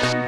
안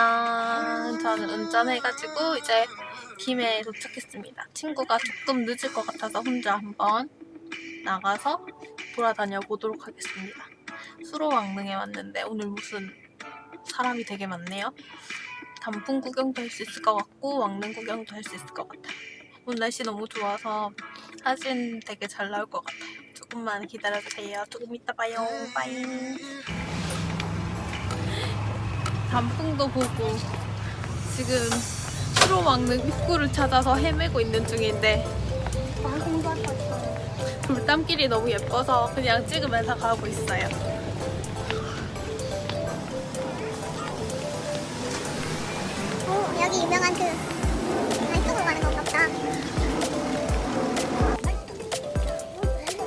안녕. 저는 운전해가지고 이제 김해에 도착했습니다. 친구가 조금 늦을 것 같아서 혼자 한번 나가서 돌아다녀 보도록 하겠습니다. 수로왕릉에 왔는데 오늘 무슨 사람이 되게 많네요. 단풍 구경도 할 수 있을 것 같고 왕릉 구경도 할 수 있을 것 같아요. 오늘 날씨 너무 좋아서 사진 되게 잘 나올 것 같아요. 조금만 기다려주세요. 조금 이따 봐요. 빠이. 단풍도 보고 지금 수로왕릉 입구를 찾아서 헤매고 있는 중인데 돌담길이 너무 예뻐서 그냥 찍으면서 가고 있어요. 오, 여기 유명한 그 이쪽으로 가는 건가 보다.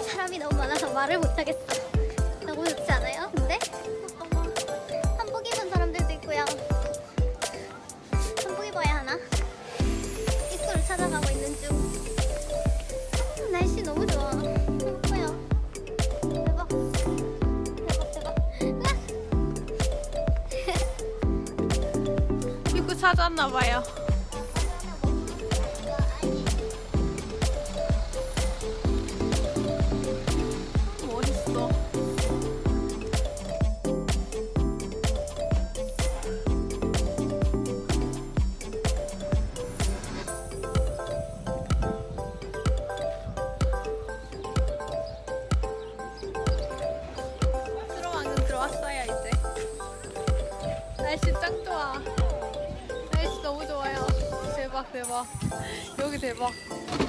사람이 너무 많아서 말을 못하겠어. 입구 찾 대박 대박. 여기 대박.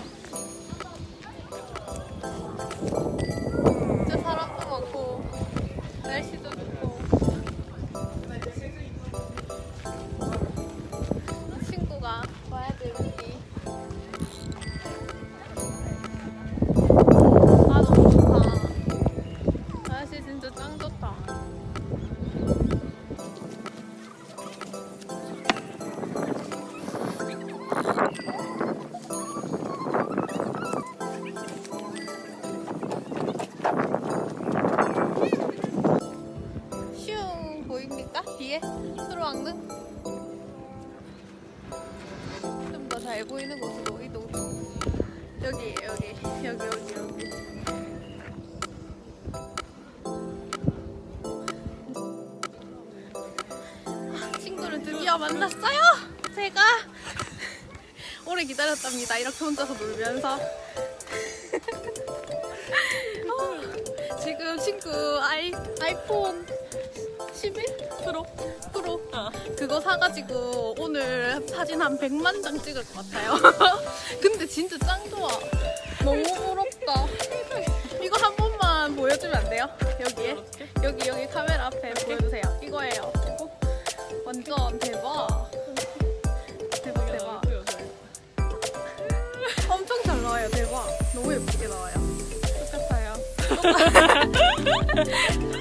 잘 보이는 곳으로 이동 여기 여기 여기 여기 여기. 아, 친구를 드디어 만났어요? 제가? 오래 기다렸답니다. 이렇게 혼자서 놀면서. 어, 지금 친구 아이, 아이폰 11 프로 프로 그거 사가지고 오늘 사진 한 100만 장 찍을 것 같아요. 근데 진짜 짱 좋아. 너무 부럽다. 이거 한 번만 보여주면 안 돼요? 여기에 여기 여기 카메라 앞에 보여주세요. 이거예요. 어? 완전 대박. 대박 대박. 엄청 잘 나와요. 대박. 너무 예쁘게 나와요. 똑같아요.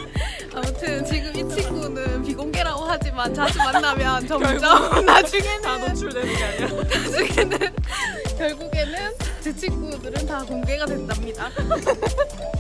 아무튼 지금 이 친구는 비공개라고 하지만 자주 만나면 점점 나중에는 다 노출되는 게 아니야. 나중에는 결국에는 제 친구들은 다 공개가 된답니다.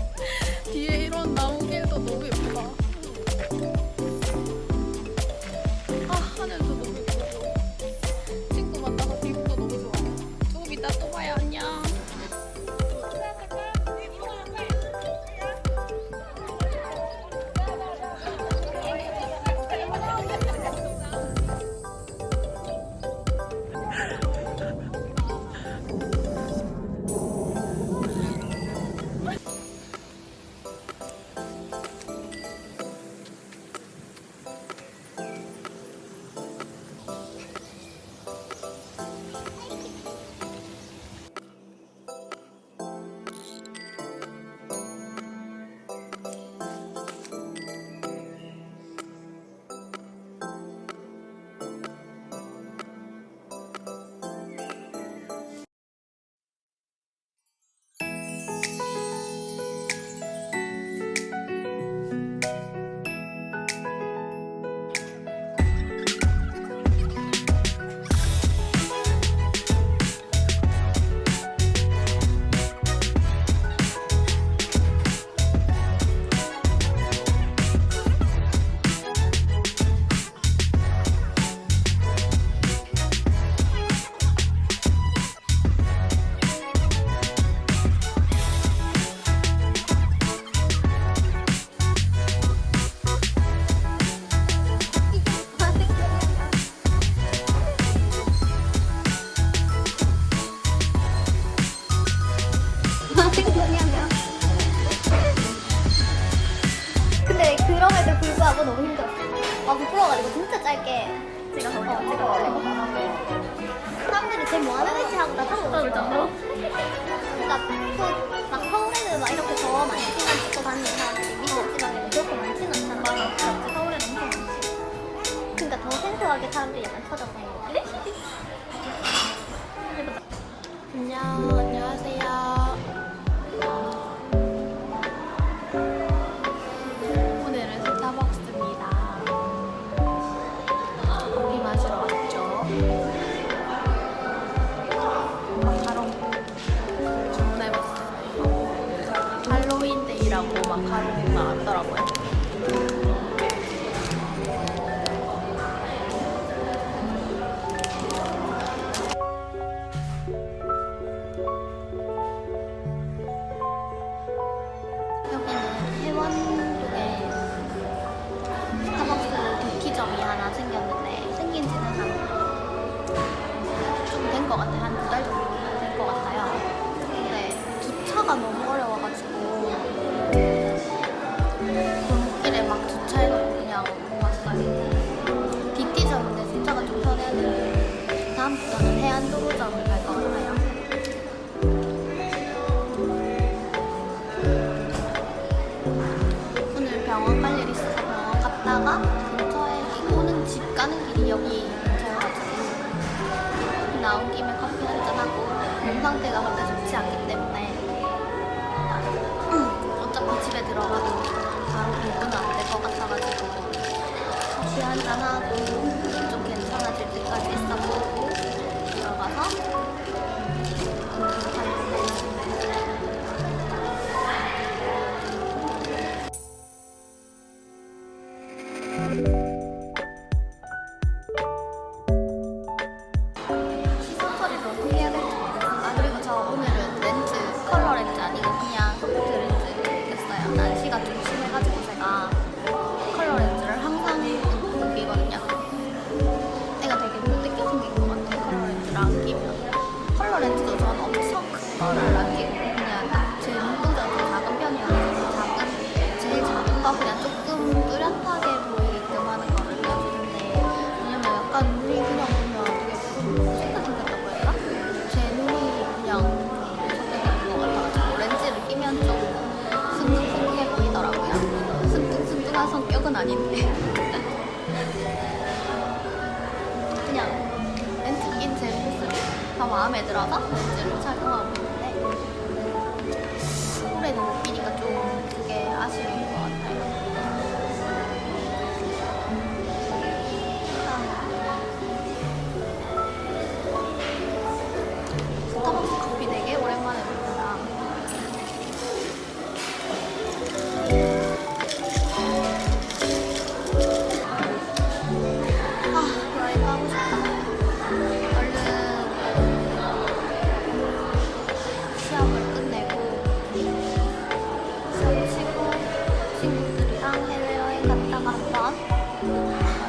하다 올 정도로. 그러니까 그막 서울에는 막 이렇게 더 많이 시간 찍고 다니는 사람들이 미국 지방에는 그렇게 많지는 않잖아. 맞아. 서울에는 엄청 많지. 그러니까 더 생소하게 사람들이 약간 터져서. 안녕, 안녕하세요. 나온 김에 커피 한잔하고 몸 상태가 그렇게 좋지 않기 때문에 음, 어차피 집에 들어가도 바로 공부는 안 될 것 같아가지고 커피 한잔하고 좀 괜찮아질 때까지 있어보고 들어가서 공부 건 아닌데. 그냥 렌트긴 제품을 다 마음에 들어서 렌즈를 착용하고 있는데 올해는 Yeah.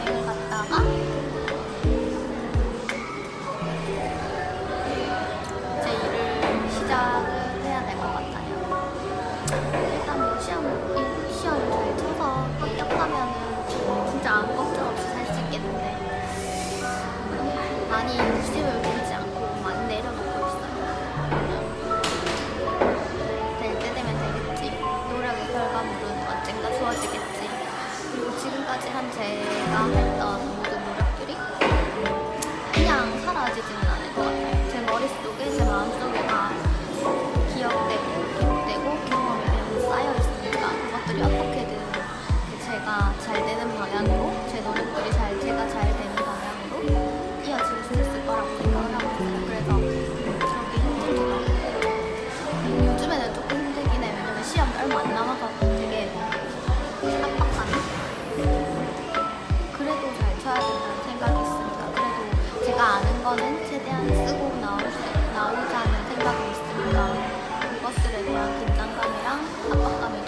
깜빡하네. 그래도 잘 쳐야 된다는 생각이 있으니까 그래도 제가 아는 거는 최대한 쓰고 나올 수, 나오자는 생각이 있으니까 그것들에 대한 긴장감이랑 압박감이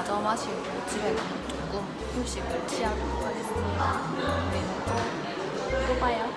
마저 마시고 집에 가면 조금 휴식을 취하도록 하겠습니다. 우리는 또, 또 봐요.